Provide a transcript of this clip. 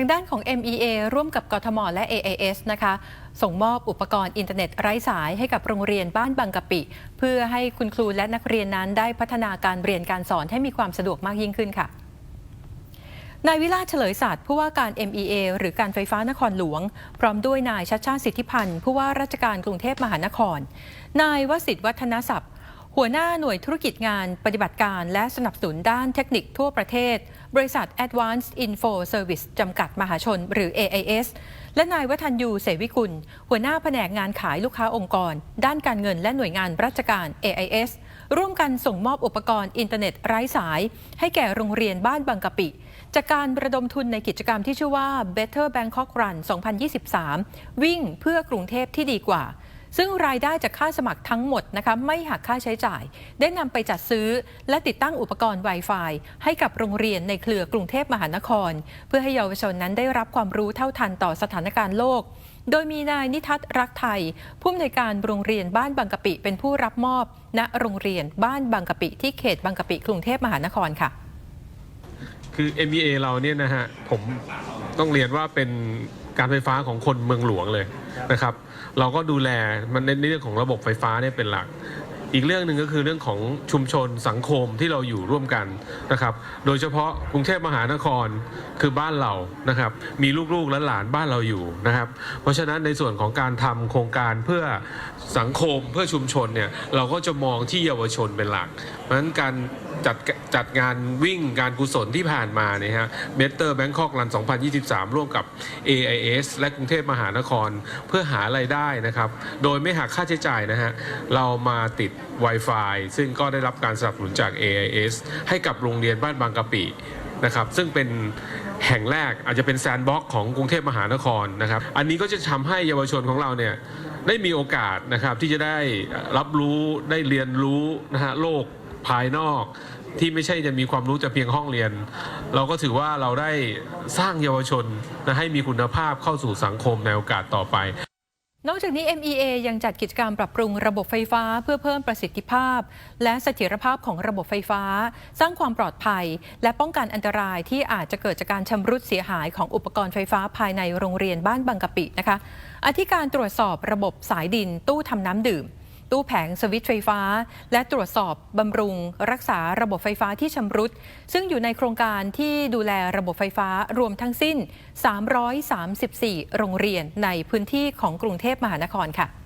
างด้านของ MEA ร่วมกับกทม และ AIS นะคะ ส่งมอบอุปกรณ์อินเทอร์เน็ตไร้สายให้กับโรงเรียนบ้านบางกะปิ เพื่อให้คุณครูและนักเรียนนั้นได้พัฒนาการเรียนการสอนให้มีความสะดวกมากยิ่งขึ้นค่ะนายวิลาเฉลยศาสตร์ผู้ว่าการ MEA หรือการไฟฟ้านครหลวง พร้อมด้วยนายชัชชาติสิทธิพันธ์ผู้ว่าราชการกรุงเทพมหานคร นายวสิทธิวัฒนศัพท์ หัวหน้าหน่วยธุรกิจงานปฏิบัติการและสนับสนุนด้านเทคนิคทั่วประเทศ บริษัท Advanced Info Service จำกัดมหาชน หรือ AIS และนายวัฒนยูเสวิกุล หัวหน้าแผนกงานขายลูกค้าองค์กร ด้านการเงินและหน่วยงานราชการ AIS ร่วมกันส่งมอบอุปกรณ์อินเทอร์เน็ตไร้สาย ให้แก่โรงเรียนบ้านบางกะปิ จากการระดมทุนในกิจกรรมที่ชื่อว่า Better Bangkok Run 2023 วิ่งเพื่อกรุงเทพที่ดีกว่า ซึ่งรายได้จากค่าสมัครทั้งหมดนะคะไม่หักค่าใช้จ่าย ได้นำไปจัดซื้อและติดตั้งอุปกรณ์ Wi-Fi ให้กับโรงเรียนในเครือกรุงเทพมหานคร เพื่อให้เยาวชนนั้นได้รับความรู้เท่าทันต่อสถานการณ์โลก โดยมีนายนิทัศรักไทย ผู้อำนวยการโรงเรียนบ้านบางกะปิ เป็นผู้รับมอบ ณโรงเรียนบ้านบางกะปิ ที่เขตบางกะปิกรุงเทพมหานครค่ะ คือ MBA เราเนี่ยนะฮะผมต้องเรียนว่าเป็น การไฟฟ้าของคนเมืองหลวงเลยนะครับ เราก็ดูแลมันในเรื่องของระบบไฟฟ้าเนี่ยเป็นหลัก อีกเรื่องหนึ่งก็คือเรื่องของชุมชนสังคมที่เราอยู่ร่วมกันนะครับ โดยเฉพาะกรุงเทพมหานครคือบ้านเรานะครับ มีลูกๆและหลานบ้านเราอยู่นะครับ เพราะฉะนั้นในส่วนของการทำโครงการเพื่อสังคมเพื่อชุมชนเนี่ยเราก็จะมองที่เยาวชนเป็นหลัก เพราะฉะนั้นการ จัดจัดงานวิ่งการกุศลที่ผ่านมาเนี่ยฮะเบเตอร์แบงคอกรัน 2023 ร่วมกับ AIS และกรุงเทพมหานครเพื่อหารายได้นะครับ โดยไม่หักค่าใช้จ่ายนะฮะ เรามาติด Wi-Fi ซึ่งก็ได้รับการสนับสนุนจาก AIS ให้กับโรงเรียนบ้านบางกะปินะครับ ซึ่งเป็นแห่งแรกอาจจะเป็นแซนด์บ็อกของกรุงเทพมหานครนะครับ อันนี้ก็จะทำให้เยาวชนของเราเนี่ย ได้มีโอกาสนะครับที่จะได้รับรู้ได้เรียนรู้นะฮะโลกภายนอกที่ไม่ใช่จะมีความรู้จะเพียงห้องเรียน เราก็ถือว่าเราได้สร้างเยาวชนนะให้มีคุณภาพเข้าสู่สังคมในโอกาสต่อไป นอกจากนี้ MEA ยังจัดกิจกรรมปรับปรุงระบบไฟฟ้าเพื่อเพิ่มประสิทธิภาพ และเสถียรภาพของระบบไฟฟ้า สร้างความปลอดภัย และป้องกันอันตรายที่อาจจะเกิดจากการชำรุดเสียหายของอุปกรณ์ไฟฟ้าภายในโรงเรียนบ้านบางกะปินะคะ อธิการตรวจสอบระบบสายดินตู้ทำน้ำดื่ม ตู้แผงสวิตช์ไฟฟ้า และตรวจสอบบำรุง รักษาระบบไฟฟ้าที่ชำรุด ซึ่งอยู่ในโครงการที่ดูแลระบบไฟฟ้ารวมทั้งสิ้น 334 โรงเรียนในพื้นที่ของกรุงเทพมหานครค่ะ